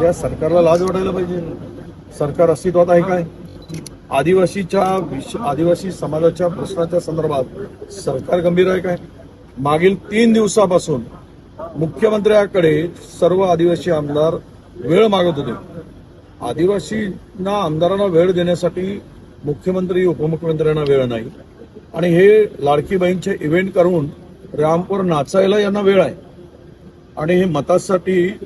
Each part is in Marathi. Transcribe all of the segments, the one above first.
या सरकारला लाज वाटायला पाहिजे. सरकार अस्तित्वात आहे काय? आदिवासीच्या आदिवासी समाजाच्या प्रश्नाच्या संदर्भात सरकार गंभीर आहे काय? मागील तीन दिवसापासून मुख्यमंत्र्याकडे सर्व आदिवासी आमदार वेळ मागत होते. आदिवासींना आमदारांना वेळ देण्यासाठी मुख्यमंत्री उपमुख्यमंत्र्यांना वेळ नाही. आणि हे लाडकी बहीणचे इव्हेंट करून रामपूर नाचायला यांना वेळ आहे. आणि हे मतासाठी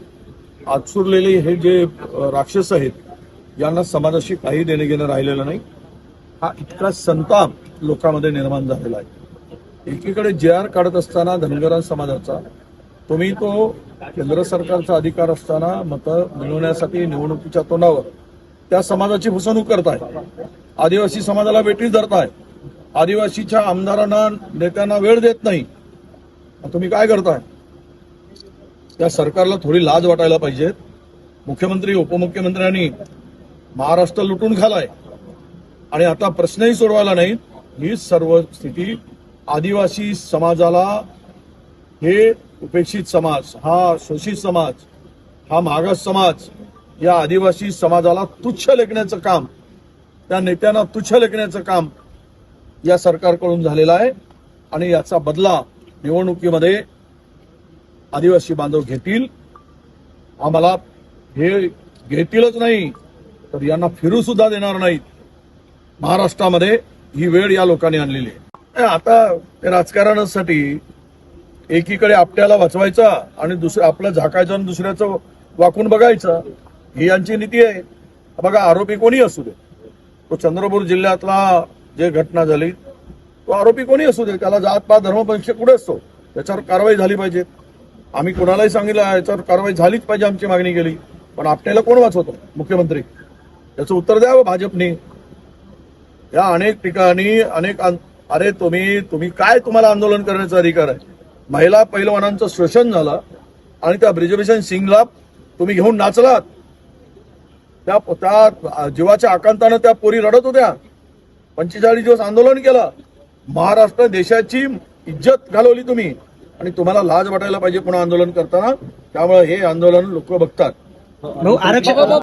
आचुरलेले हे जे राक्षस आहेत यांना समाजाशी काही देणे घेणं राहिलेलं नाही. हा इतका संताप लोकांमध्ये निर्माण झालेला आहे. एकीकडे जे आर काढत असताना धनगरां समाजाचा तुम्ही तो केंद्र सरकारचा अधिकार असताना मतं मिळवण्यासाठी निवडणुकीच्या तोंडावर त्या समाजाची फसवणूक करताय. आदिवासी समाजाला वेठीस धरताय. आदिवासीच्या आमदारांना नेत्यांना वेळ देत नाही. तुम्ही काय करताय? त्या सरकारला थोडी लाज वाटायला पाहिजे. मुख्यमंत्री उपमुख्यमंत्र्यांनी महाराष्ट्र लुटून खालाय. आणि आता प्रश्नही सोडवायला नाहीत ही सर्व स्थिती आदिवासी समाजाला हे उपेक्षित समाज हा शोषित समाज हा मागास समाज या आदिवासी समाजाला तुच्छ लेखण्याचं काम त्या नेत्यांना तुच्छ लेखण्याचं काम या सरकारकडून झालेलं आहे. आणि याचा बदला निवडणुकीमध्ये आदिवासी बांधव घेतील? आम्हाला हे घेतीलच नाही तर यांना फिरू सुद्धा देणार नाहीत. महाराष्ट्रामध्ये ही वेळ या लोकांनी आणलेली आहे. आता त्या राजकारणासाठी एकीकडे आपल्याला वाचवायचा आणि दुसरं आपलं झाकायचं आणि दुसऱ्याचं वाकून बघायचं ही यांची नीती आहे. बघा आरोपी कोणी असू दे. तो चंद्रपूर जिल्ह्यातला जे घटना झाली तो आरोपी कोणी असू दे. त्याला जात पात धर्मपक्ष कुठे असतो? त्याच्यावर कारवाई झाली पाहिजे. आम्ही कोणालाही सांगितलं याच्यावर कारवाई झालीच पाहिजे आमची मागणी केली. पण आपल्याला कोण वाचवतो? मुख्यमंत्री. याचं उत्तर द्यावं भाजपने. या अनेक ठिकाणी अनेक अरे तुम्ही तुम्ही काय तुम्हाला आंदोलन करण्याचा अधिकार आहे? महिला पैलवानांचं शोषण झालं आणि त्या ब्रिजभूषण सिंगला तुम्ही घेऊन नाचलात. त्या त्या जीवाच्या आकांतानं त्या पोरी रडत होत्या. पंचेचाळीस दिवस आंदोलन केलं. महाराष्ट्र देशाची इज्जत घालवली तुम्ही. आणि तुम्हाला लाज वाटायला पाहिजे पुन्हा आंदोलन करताना. त्यामुळे हे आंदोलन लोक बघतात. आरक्षण